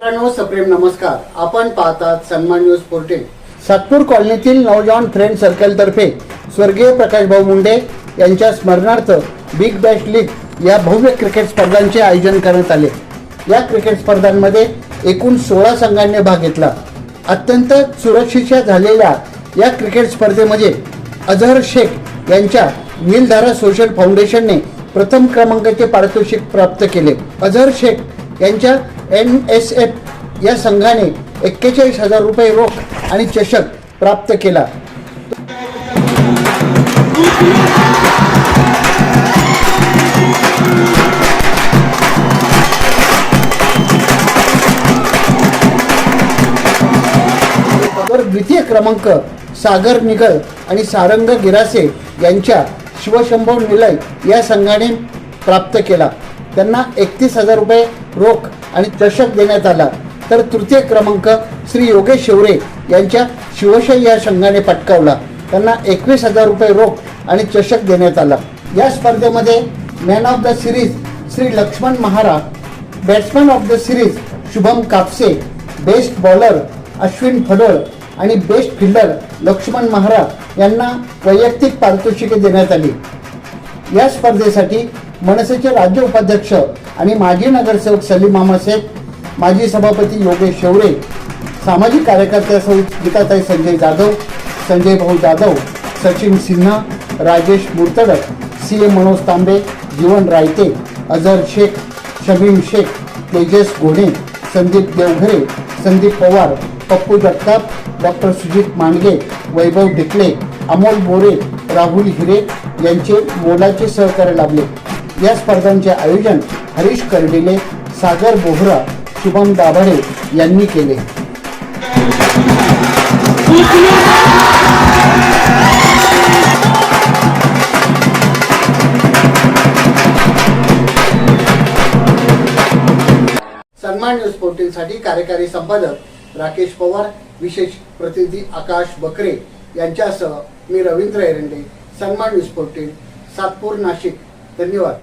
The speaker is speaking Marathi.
मित्रांनो सप्रेम नमस्कार. आपण पाहतात सन्मान न्यूज पोर्टेल. सातपूर कॉलनीतील नवजवान फ्रेंड सर्कल तर्फे स्वर्गीय प्रकाशभाऊ मुंडे यांच्या स्मरणार्थ बिग बॅश लीग या भव्य क्रिकेट स्पर्धांचे आयोजन करण्यात आले. या क्रिकेट स्पर्धांमध्ये एकूण सोळा संघांनी भाग घेतला. अत्यंत सुरक्षितच्या झालेल्या या क्रिकेट स्पर्धेमध्ये अझहर शेख यांच्या नीलधारा सोशल फाउंडेशनने प्रथम क्रमांकाचे पारितोषिक प्राप्त केले. अझहर शेख यांच्या एन एस एफ या संघाने एक्केचाळीस हजार रुपये रोख आणि चषक प्राप्त केला. द्वितीय क्रमांक सागर निगळ आणि सारंग गिरासे यांच्या शिवशंभव निलय या संघाने प्राप्त केला. त्यांना एकतीस हजार रुपये रोख आणि चषक देण्यात आला. तर तृतीय क्रमांक श्री योगेश शिवरे यांच्या शिवशाही या संघाने पटकावला. त्यांना एकवीस हजार रुपये रोख आणि चषक देण्यात आला. या स्पर्धेमध्ये man of the series Shri Laxman महारा batsman of the series Shubham Kapse best bowler Ashwin Phadal आणि बेस्ट फिल्डर लक्ष्मण महारा यांना वैयक्तिक पारितोषिके देण्यात आली. या स्पर्धेसाठी मनसेचे राज्य उपाध्यक्ष आणि माजी नगरसेवक सलीम मामा शेख माजी सभापती योगेश शेवरे सामाजिक कार्यकर्त्यासह गीताताई Sanjay Jadhav Sanjay Bhau Jadhav Sachin Sinha Rajesh Murtadak C A Manoj Tambe Jeevan Raite Azhar Shaikh Shamim Shaikh Tejas Gone Sandeep Deoghare Sandeep Pawar Pappu Jagtap doctor Sujit Mandge Vaibhav Dhikale Amol Bore Rahul Hire यांचे मोलाचे सहकार्य लाभले. या स्पर्धांचे आयोजन हरीश कर्डिले सागर बोहरा शुभम दाभाडे यांनी केले. सन्मान न्यूज फोर्टीनसाठी कार्यकारी संपादक राकेश पवार विशेष प्रतिनिधी आकाश बकरे यांच्यासह मी रवींद्र एरंडे सन्मान न्यूज पोर्टल सातपूर नाशिक. धन्यवाद.